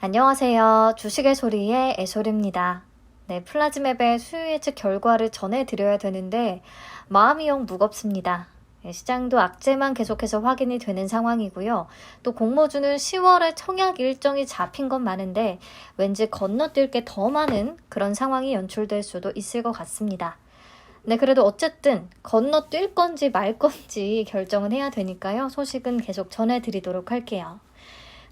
안녕하세요. 주식의 소리의 애솔입니다. 네, 플라즈맵의 수요 예측 결과를 전해드려야 되는데 마음이 영 무겁습니다. 네, 시장도 악재만 계속해서 확인이 되는 상황이고요. 또 공모주는 10월에 청약 일정이 잡힌 건 많은데 왠지 건너뛸 게 더 많은 그런 상황이 연출될 수도 있을 것 같습니다. 네, 그래도 어쨌든 건너뛸 건지 말 건지 결정은 해야 되니까요. 소식은 계속 전해드리도록 할게요.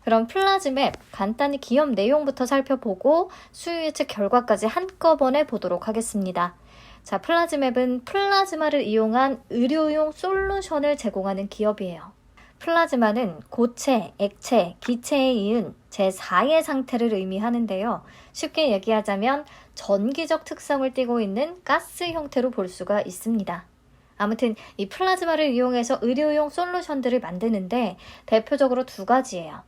그럼 플라즈맵 간단히 기업 내용부터 살펴보고 수요 예측 결과까지 한꺼번에 보도록 하겠습니다. 자, 플라즈맵은 플라즈마를 이용한 의료용 솔루션을 제공하는 기업이에요. 플라즈마는 고체, 액체, 기체에 이은 제4의 상태를 의미하는데요. 쉽게 얘기하자면 전기적 특성을 띠고 있는 가스 형태로 볼 수가 있습니다. 아무튼 이 플라즈마를 이용해서 의료용 솔루션들을 만드는데 대표적으로 두 가지예요.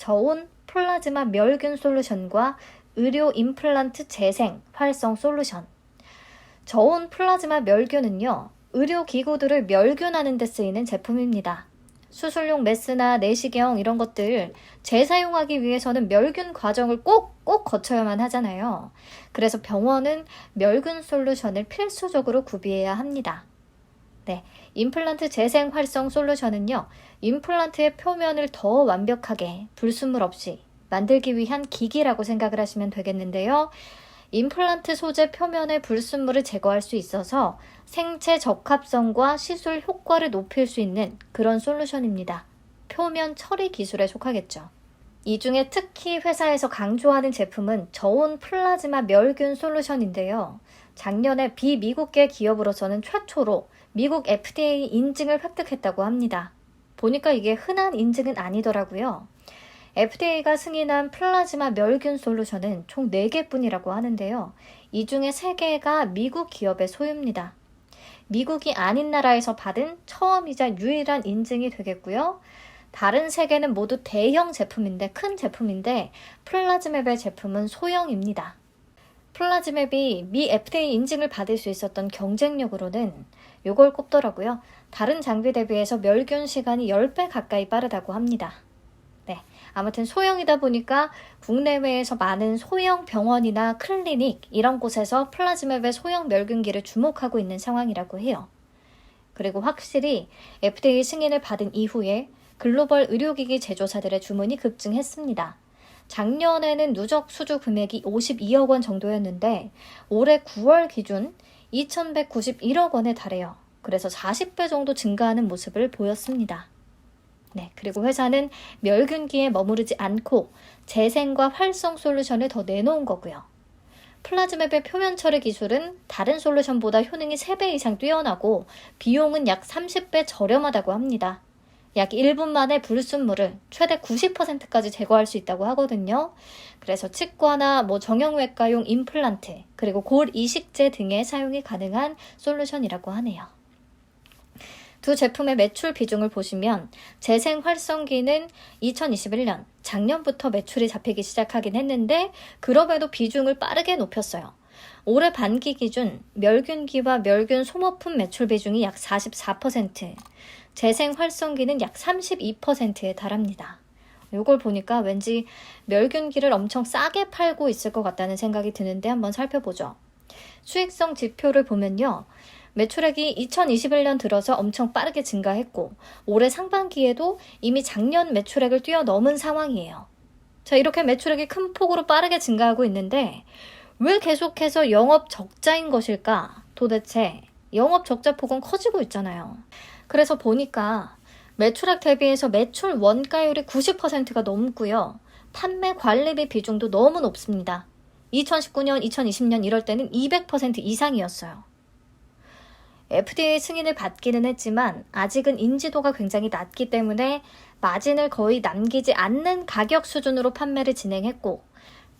저온 플라즈마 멸균 솔루션과 의료 임플란트 재생 활성 솔루션. 저온 플라즈마 멸균은요, 의료기구들을 멸균하는 데 쓰이는 제품입니다. 수술용 메스나 내시경 이런 것들 재사용하기 위해서는 멸균 과정을 꼭, 꼭 거쳐야만 하잖아요. 그래서 병원은 멸균 솔루션을 필수적으로 구비해야 합니다. 네, 임플란트 재생 활성 솔루션은요, 임플란트의 표면을 더 완벽하게 불순물 없이 만들기 위한 기기라고 생각을 하시면 되겠는데요. 임플란트 소재 표면의 불순물을 제거할 수 있어서 생체 적합성과 시술 효과를 높일 수 있는 그런 솔루션입니다. 표면 처리 기술에 속하겠죠. 이 중에 특히 회사에서 강조하는 제품은 저온 플라즈마 멸균 솔루션인데요. 작년에 비미국계 기업으로서는 최초로 미국 FDA 인증을 획득했다고 합니다. 보니까 이게 흔한 인증은 아니더라고요. FDA가 승인한 플라즈마 멸균 솔루션은 총 4개뿐이라고 하는데요. 이 중에 3개가 미국 기업의 소유입니다. 미국이 아닌 나라에서 받은 처음이자 유일한 인증이 되겠고요. 다른 3개는 모두 대형 제품인데, 큰 제품인데, 플라즈맵의 제품은 소형입니다. 플라즈맵이 미 FDA 인증을 받을 수 있었던 경쟁력으로는 요걸 꼽더라고요. 다른 장비 대비해서 멸균 시간이 10배 가까이 빠르다고 합니다. 네. 아무튼 소형이다 보니까 국내외에서 많은 소형 병원이나 클리닉 이런 곳에서 플라즈맵의 소형 멸균기를 주목하고 있는 상황이라고 해요. 그리고 확실히 FDA 승인을 받은 이후에 글로벌 의료기기 제조사들의 주문이 급증했습니다. 작년에는 누적 수주 금액이 52억 원 정도였는데 올해 9월 기준 2,191억 원에 달해요. 그래서 40배 정도 증가하는 모습을 보였습니다. 네, 그리고 회사는 멸균기에 머무르지 않고 재생과 활성 솔루션을 더 내놓은 거고요. 플라즈맵의 표면 처리 기술은 다른 솔루션보다 효능이 3배 이상 뛰어나고 비용은 약 30배 저렴하다고 합니다. 약 1분 만에 불순물을 최대 90%까지 제거할 수 있다고 하거든요. 그래서 치과나 뭐 정형외과용 임플란트, 그리고 골 이식제 등에 사용이 가능한 솔루션이라고 하네요. 두 제품의 매출 비중을 보시면 재생 활성기는 2021년 작년부터 매출이 잡히기 시작하긴 했는데 그럼에도 비중을 빠르게 높였어요. 올해 반기 기준 멸균기와 멸균 소모품 매출 비중이 약 44%, 재생 활성기는 약 32%에 달합니다. 이걸 보니까 왠지 멸균기를 엄청 싸게 팔고 있을 것 같다는 생각이 드는데 한번 살펴보죠. 수익성 지표를 보면요. 매출액이 2021년 들어서 엄청 빠르게 증가했고 올해 상반기에도 이미 작년 매출액을 뛰어넘은 상황이에요. 자, 이렇게 매출액이 큰 폭으로 빠르게 증가하고 있는데 왜 계속해서 영업 적자인 것일까? 도대체 영업 적자 폭은 커지고 있잖아요. 그래서 보니까 매출액 대비해서 매출 원가율이 90%가 넘고요. 판매 관리비 비중도 너무 높습니다. 2019년, 2020년 이럴 때는 200% 이상이었어요. FDA 승인을 받기는 했지만 아직은 인지도가 굉장히 낮기 때문에 마진을 거의 남기지 않는 가격 수준으로 판매를 진행했고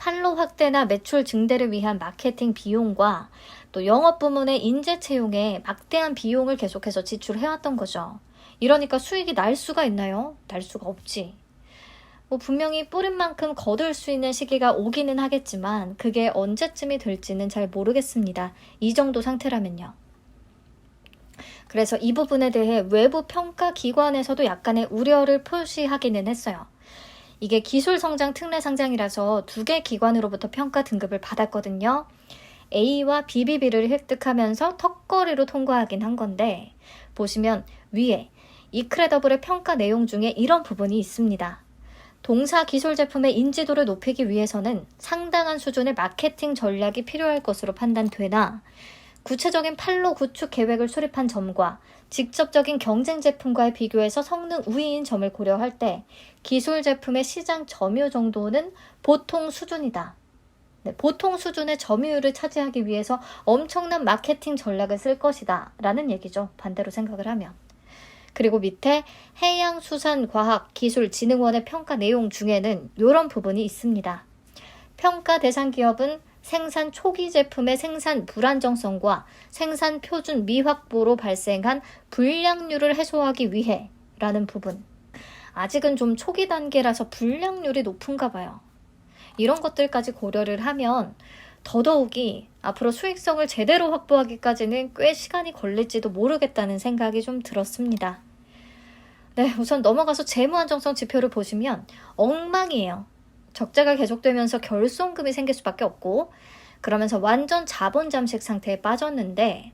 판로 확대나 매출 증대를 위한 마케팅 비용과 또 영업 부문의 인재 채용에 막대한 비용을 계속해서 지출해왔던 거죠. 이러니까 수익이 날 수가 있나요? 날 수가 없지. 뭐 분명히 뿌린 만큼 거둘 수 있는 시기가 오기는 하겠지만 그게 언제쯤이 될지는 잘 모르겠습니다. 이 정도 상태라면요. 그래서 이 부분에 대해 외부 평가 기관에서도 약간의 우려를 표시하기는 했어요. 이게 기술성장 특례상장이라서 두 개 기관으로부터 평가 등급을 받았거든요. A와 BBB를 획득하면서 턱걸이로 통과하긴 한 건데, 보시면 위에 이크레더블의 평가 내용 중에 이런 부분이 있습니다. 동사 기술 제품의 인지도를 높이기 위해서는 상당한 수준의 마케팅 전략이 필요할 것으로 판단되나, 구체적인 판로 구축 계획을 수립한 점과 직접적인 경쟁 제품과의 비교해서 성능 우위인 점을 고려할 때 기술 제품의 시장 점유 정도는 보통 수준이다. 네, 보통 수준의 점유율을 차지하기 위해서 엄청난 마케팅 전략을 쓸 것이다. 라는 얘기죠. 반대로 생각을 하면. 그리고 밑에 해양수산과학기술진흥원의 평가 내용 중에는 이런 부분이 있습니다. 평가 대상 기업은 생산 초기 제품의 생산 불안정성과 생산 표준 미확보로 발생한 불량률을 해소하기 위해 라는 부분. 아직은 좀 초기 단계라서 불량률이 높은가 봐요. 이런 것들까지 고려를 하면 더더욱이 앞으로 수익성을 제대로 확보하기까지는 꽤 시간이 걸릴지도 모르겠다는 생각이 좀 들었습니다. 네, 우선 넘어가서 재무 안정성 지표를 보시면 엉망이에요. 적자가 계속되면서 결손금이 생길 수밖에 없고 그러면서 완전 자본 잠식 상태에 빠졌는데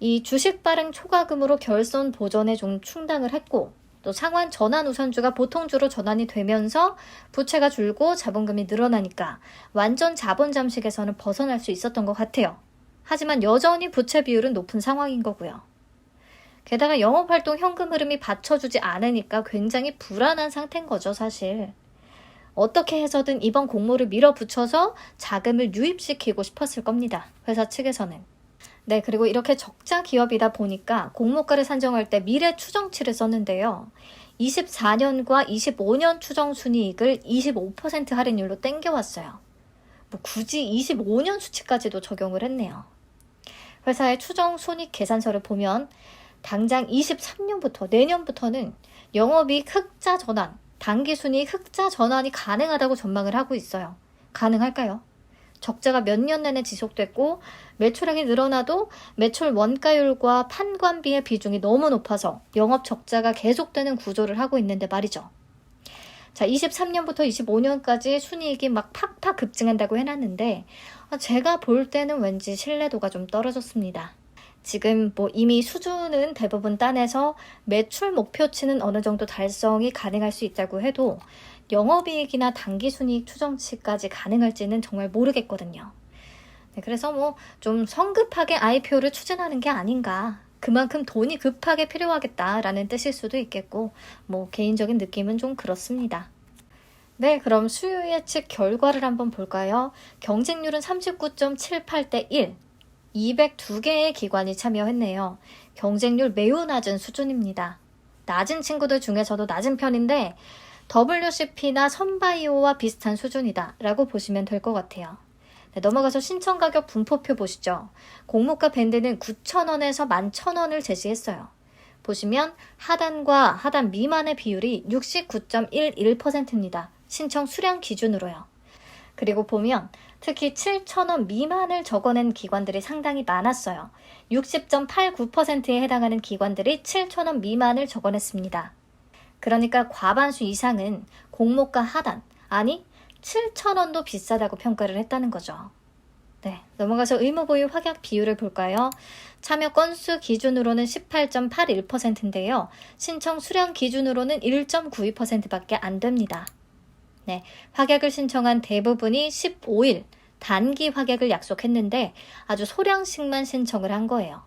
이 주식 발행 초과금으로 결손 보전에 좀 충당을 했고 또 상환 전환 우선주가 보통주로 전환이 되면서 부채가 줄고 자본금이 늘어나니까 완전 자본 잠식에서는 벗어날 수 있었던 것 같아요. 하지만 여전히 부채 비율은 높은 상황인 거고요. 게다가 영업 활동 현금 흐름이 받쳐주지 않으니까 굉장히 불안한 상태인 거죠, 사실. 어떻게 해서든 이번 공모를 밀어붙여서 자금을 유입시키고 싶었을 겁니다. 회사 측에서는. 네, 그리고 이렇게 적자 기업이다 보니까 공모가를 산정할 때 미래 추정치를 썼는데요. 24년과 25년 추정 순이익을 25% 할인율로 땡겨왔어요. 뭐 굳이 25년 수치까지도 적용을 했네요. 회사의 추정 손익 계산서를 보면 당장 23년부터 내년부터는 영업이익 흑자 전환, 단기 순이익 흑자 전환이 가능하다고 전망을 하고 있어요. 가능할까요? 적자가 몇 년 내내 지속됐고 매출액이 늘어나도 매출 원가율과 판관비의 비중이 너무 높아서 영업 적자가 계속되는 구조를 하고 있는데 말이죠. 자, 23년부터 25년까지 순이익이 막 팍팍 급증한다고 해놨는데 아, 제가 볼 때는 왠지 신뢰도가 좀 떨어졌습니다. 지금 뭐 이미 수준은 대부분 따내서 매출 목표치는 어느 정도 달성이 가능할 수 있다고 해도 영업이익이나 단기순이익 추정치까지 가능할지는 정말 모르겠거든요. 네, 그래서 뭐 좀 성급하게 IPO를 추진하는 게 아닌가. 그만큼 돈이 급하게 필요하겠다라는 뜻일 수도 있겠고, 뭐 개인적인 느낌은 좀 그렇습니다. 네, 그럼 수요 예측 결과를 한번 볼까요? 경쟁률은 39.78대 1. 202개의 기관이 참여했네요. 경쟁률 매우 낮은 수준입니다. 낮은 친구들 중에서도 낮은 편인데 WCP나 선바이오와 비슷한 수준이다 라고 보시면 될 것 같아요. 네, 넘어가서 신청 가격 분포표 보시죠. 공모가 밴드는 9,000원에서 11,000원을 제시했어요. 보시면 하단과 하단 미만의 비율이 69.11%입니다. 신청 수량 기준으로요. 그리고 보면 특히 7,000원 미만을 적어낸 기관들이 상당히 많았어요. 60.89%에 해당하는 기관들이 7,000원 미만을 적어냈습니다. 그러니까 과반수 이상은 공모가 하단, 아니 7,000원도 비싸다고 평가를 했다는 거죠. 네, 넘어가서 의무 보유 확약 비율을 볼까요? 참여 건수 기준으로는 18.81%인데요. 신청 수량 기준으로는 1.92%밖에 안 됩니다. 네, 확약을 신청한 대부분이 15일 단기 확약을 약속했는데 아주 소량씩만 신청을 한 거예요.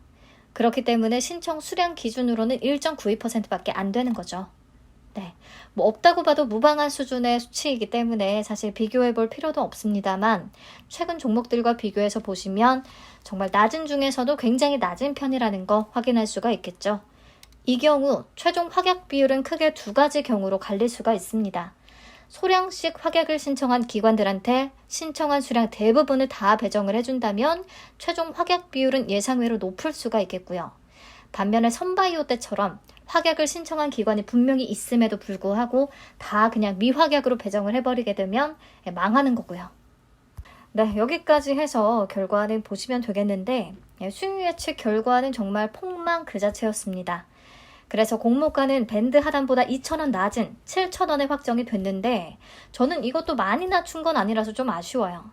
그렇기 때문에 신청 수량 기준으로는 1.92%밖에 안 되는 거죠. 네. 뭐 없다고 봐도 무방한 수준의 수치이기 때문에 사실 비교해 볼 필요도 없습니다만 최근 종목들과 비교해서 보시면 정말 낮은 중에서도 굉장히 낮은 편이라는 거 확인할 수가 있겠죠. 이 경우 최종 확약 비율은 크게 두 가지 경우로 갈릴 수가 있습니다. 소량씩 확약을 신청한 기관들한테 신청한 수량 대부분을 다 배정을 해준다면 최종 확약 비율은 예상외로 높을 수가 있겠고요. 반면에 선바이오 때처럼 확약을 신청한 기관이 분명히 있음에도 불구하고 다 그냥 미확약으로 배정을 해버리게 되면 망하는 거고요. 네, 여기까지 해서 결과는 보시면 되겠는데 수요 예측 결과는 정말 폭망 그 자체였습니다. 그래서 공모가는 밴드 하단보다 2,000원 낮은 7,000원에 확정이 됐는데 저는 이것도 많이 낮춘 건 아니라서 좀 아쉬워요.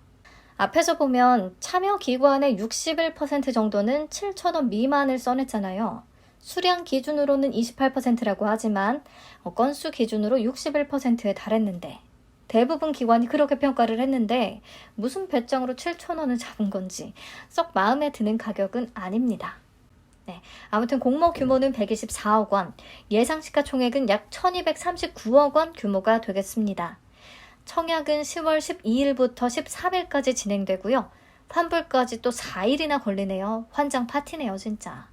앞에서 보면 참여 기관의 61% 정도는 7,000원 미만을 써냈잖아요. 수량 기준으로는 28%라고 하지만 어, 건수 기준으로 61%에 달했는데 대부분 기관이 그렇게 평가를 했는데 무슨 배짱으로 7,000원을 잡은 건지 썩 마음에 드는 가격은 아닙니다. 네, 아무튼 공모 규모는 124억 원, 예상 시가총액은 약 1239억 원 규모가 되겠습니다. 청약은 10월 12일부터 13일까지 진행되고요. 환불까지 또 4일이나 걸리네요. 환장 파티네요, 진짜.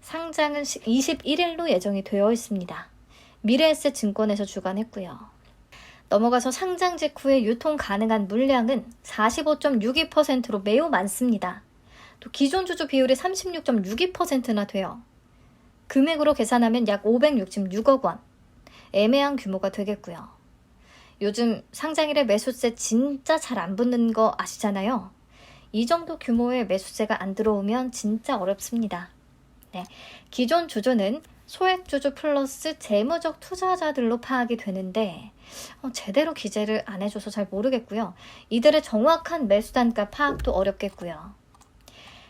상장은 21일로 예정이 되어 있습니다. 미래에셋 증권에서 주관했고요. 넘어가서 상장 직후에 유통 가능한 물량은 45.62%로 매우 많습니다. 또 기존 주주 비율이 36.62%나 돼요. 금액으로 계산하면 약 566억 원. 애매한 규모가 되겠고요. 요즘 상장일에 매수세 진짜 잘 안 붙는 거 아시잖아요. 이 정도 규모의 매수세가 안 들어오면 진짜 어렵습니다. 네, 기존 주주는 소액 주주 플러스 재무적 투자자들로 파악이 되는데 어, 제대로 기재를 안 해줘서 잘 모르겠고요. 이들의 정확한 매수 단가 파악도 어렵겠고요.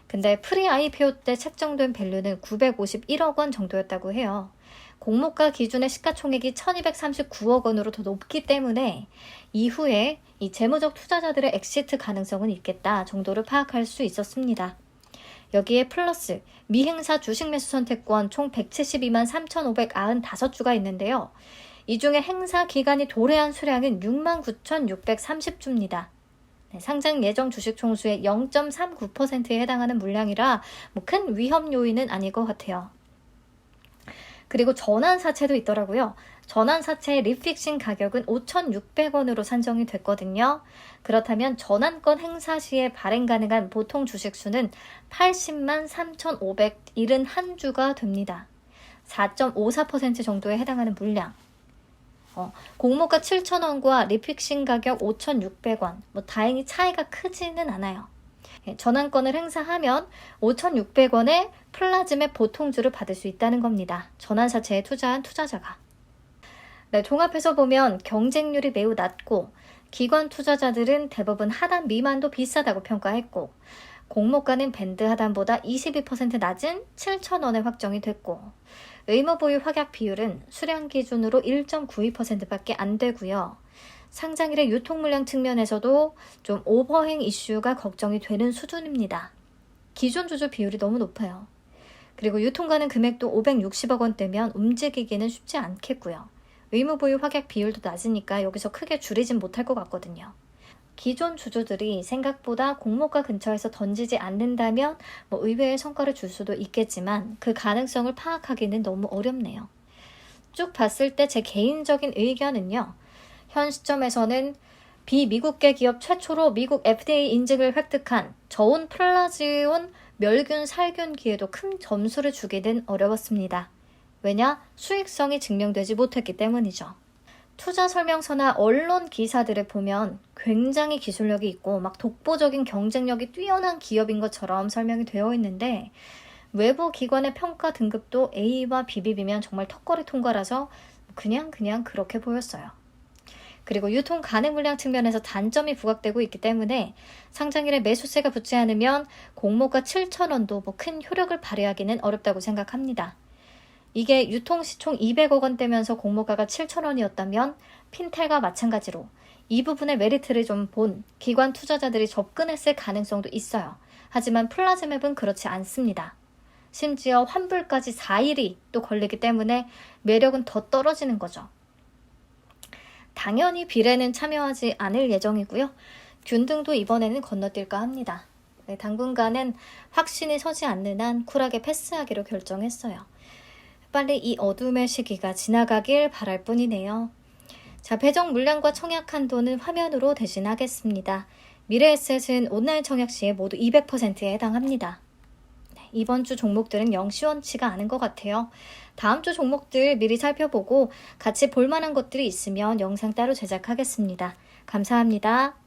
근데 프리 IPO 때 책정된 밸류는 951억 원 정도였다고 해요. 공모가 기준의 시가총액이 1239억 원으로 더 높기 때문에 이후에 이 재무적 투자자들의 엑시트 가능성은 있겠다 정도를 파악할 수 있었습니다. 여기에 플러스 미행사 주식 매수 선택권 총 172만 3,595주가 있는데요. 이 중에 행사 기간이 도래한 수량은 69,630주입니다. 네, 상장 예정 주식 총수의 0.39%에 해당하는 물량이라 뭐 큰 위험 요인은 아닐 것 같아요. 그리고 전환 사채도 있더라고요. 전환 사채의 리픽싱 가격은 5,600원으로 산정이 됐거든요. 그렇다면 전환권 행사 시에 발행 가능한 보통 주식 수는 80만 3,571주가 됩니다. 4.54% 정도에 해당하는 물량. 어, 공모가 7,000원과 리픽싱 가격 5,600원. 뭐 다행히 차이가 크지는 않아요. 예, 전환권을 행사하면 5,600원의 플라즘의 보통주를 받을 수 있다는 겁니다. 전환사채에 투자한 투자자가. 네, 종합해서 보면 경쟁률이 매우 낮고 기관 투자자들은 대부분 하단 미만도 비싸다고 평가했고 공모가는 밴드 하단보다 22% 낮은 7,000원에 확정이 됐고 의무 보유 확약 비율은 수량 기준으로 1.92%밖에 안 되고요. 상장일의 유통 물량 측면에서도 좀 오버행 이슈가 걱정이 되는 수준입니다. 기존 주주 비율이 너무 높아요. 그리고 유통 가는 금액도 560억 원대면 움직이기는 쉽지 않겠고요. 의무 보유 확약 비율도 낮으니까 여기서 크게 줄이진 못할 것 같거든요. 기존 주주들이 생각보다 공모가 근처에서 던지지 않는다면 뭐 의외의 성과를 줄 수도 있겠지만 그 가능성을 파악하기는 너무 어렵네요. 쭉 봤을 때 제 개인적인 의견은요. 현 시점에서는 비미국계 기업 최초로 미국 FDA 인증을 획득한 저온 플라지온 멸균 살균 기에도 큰 점수를 주기는 어려웠습니다. 왜냐? 수익성이 증명되지 못했기 때문이죠. 투자 설명서나 언론 기사들을 보면 굉장히 기술력이 있고 막 독보적인 경쟁력이 뛰어난 기업인 것처럼 설명이 되어 있는데 외부 기관의 평가 등급도 A와 BBB면 정말 턱걸이 통과라서 그냥 그냥 그렇게 보였어요. 그리고 유통 가능 물량 측면에서 단점이 부각되고 있기 때문에 상장일에 매수세가 붙지 않으면 공모가 7천원도 뭐 큰 효력을 발휘하기는 어렵다고 생각합니다. 이게 유통시 총 200억 원대면서 공모가가 7천 원이었다면 핀텔과 마찬가지로 이 부분의 메리트를 좀 본 기관 투자자들이 접근했을 가능성도 있어요. 하지만 플라즈맵은 그렇지 않습니다. 심지어 환불까지 4일이 또 걸리기 때문에 매력은 더 떨어지는 거죠. 당연히 비례는 참여하지 않을 예정이고요. 균등도 이번에는 건너뛸까 합니다. 네, 당분간은 확신이 서지 않는 한 쿨하게 패스하기로 결정했어요. 빨리 이 어둠의 시기가 지나가길 바랄 뿐이네요. 자, 배정 물량과 청약 한도는 화면으로 대신하겠습니다. 미래에셋은 온라인 청약 시에 모두 200%에 해당합니다. 네, 이번 주 종목들은 영 시원치가 않은 것 같아요. 다음 주 종목들 미리 살펴보고 같이 볼만한 것들이 있으면 영상 따로 제작하겠습니다. 감사합니다.